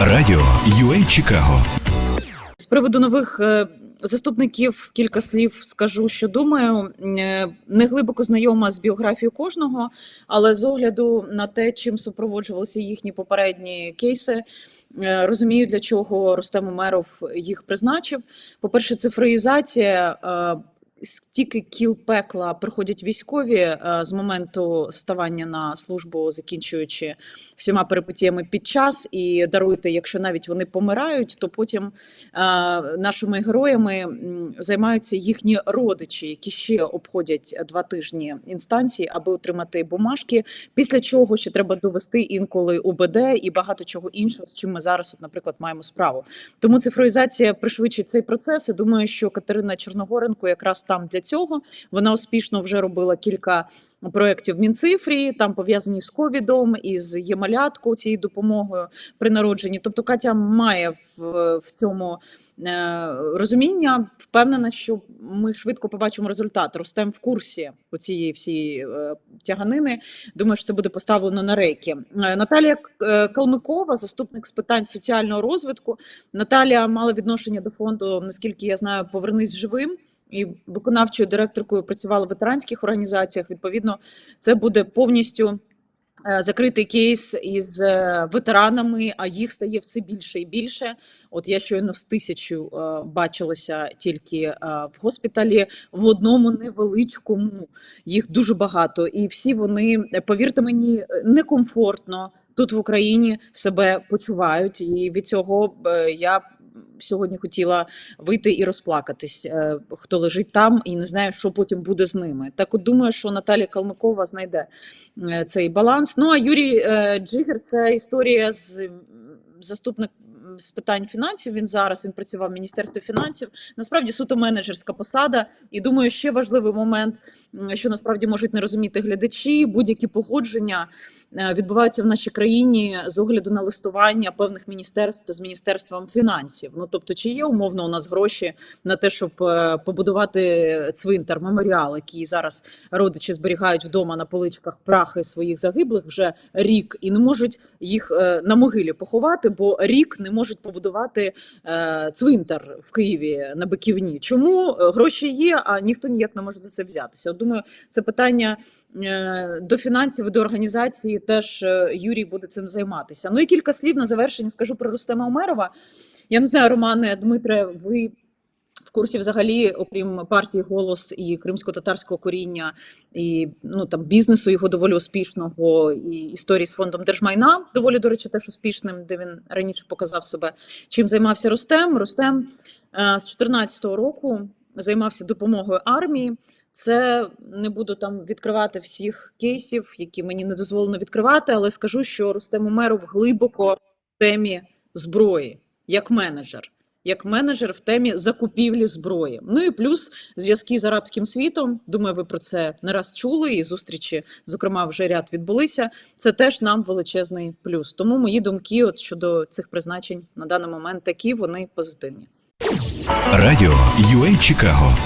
Радіо UA Чикаго З приводу нових е, заступників кілька слів скажу, що думаю. Е, Не глибоко знайома з біографією кожного, але з огляду на те, чим супроводжувалися їхні попередні кейси, е, розумію, для чого Рустем Умеров їх призначив. По-перше, цифроїзація. е, Стільки кіл пекла приходять військові е, з моменту ставання на службу, закінчуючи всіма перипетіями під час, і даруйте, якщо навіть вони помирають, то потім е, нашими героями займаються їхні родичі, які ще обходять два тижні інстанції, аби отримати бумажки. Після чого ще треба довести інколи УБД і багато чого іншого, з чим ми зараз, от, наприклад, маємо справу. Тому цифровізація пришвидшить цей процес. І думаю, що Катерина Чорногоренко якраз там для цього вона успішно вже робила кілька. Проєктів Мінцифрі там пов'язані з ковідом і з ємалятку цією допомогою при народженні. Тобто Катя має в, в цьому е, розуміння. Впевнена, що ми швидко побачимо результат. Ростем в курсі у цієї всієї е, тяганини. Думаю, що це буде поставлено на рейки. Е, Наталія Калмикова, заступник з питань соціального розвитку. Наталія мала відношення до фонду, наскільки я знаю, повернись живим. І виконавчою директоркою працювала в ветеранських організаціях. Відповідно, це буде повністю е, закритий кейс із е, ветеранами, а їх стає все більше і більше. От я щойно з тисячу е, бачилася тільки в госпіталі в одному невеличкому. Їх дуже багато, і всі вони, повірте мені, некомфортно тут в Україні себе почувають. І від цього я сьогодні хотіла вийти і розплакатись, е, хто лежить там і не знає, що потім буде з ними. Так от думаю, що Наталія Калмикова знайде е, цей баланс. Ну а Юрій е, Джигер це історія з заступник з питань фінансів. Він зараз він працював в міністерстві фінансів. Насправді суто менеджерська посада. І думаю, ще важливий момент, що насправді можуть не розуміти глядачі. Будь-які погодження е, відбуваються в нашій країні з огляду на листування певних міністерств з міністерством фінансів. Ну тобто, чи є умовно у нас гроші на те, щоб е, побудувати цвинтар, меморіал, який зараз родичі зберігають вдома на поличках прахи своїх загиблих вже рік, і не можуть їх е, на могилі поховати, бо рік не можуть побудувати е, цвинтар в Києві на Биківні. Чому Е, гроші є, а ніхто ніяк не може за це взятися? Думаю, це питання до фінансів до організації. Теж Юрій буде цим займатися. Ну і кілька слів на завершення скажу про Рустема Умерова. Я не знаю, Романе Дмитре, ви. Курсі взагалі, окрім партії голос і кримсько-татарського коріння, і ну там бізнесу його доволі успішного, і історії з фондом держмайна доволі до речі, теж успішним, де він раніше показав себе. Чим займався Рустем? Рустем е, з 2014 року займався допомогою армії. Це не буду там відкривати всіх кейсів, які мені не дозволено відкривати, але скажу, що Рустем Умеров глибоко в темі зброї як менеджер. Як менеджер в темі закупівлі зброї. Ну і плюс зв'язки з арабським світом. Думаю, ви про це не раз чули, і зустрічі, зокрема, вже ряд відбулися. Це теж нам величезний плюс. Тому мої думки от щодо цих призначень на даний момент такі вони позитивні. Радіо UA Чикаго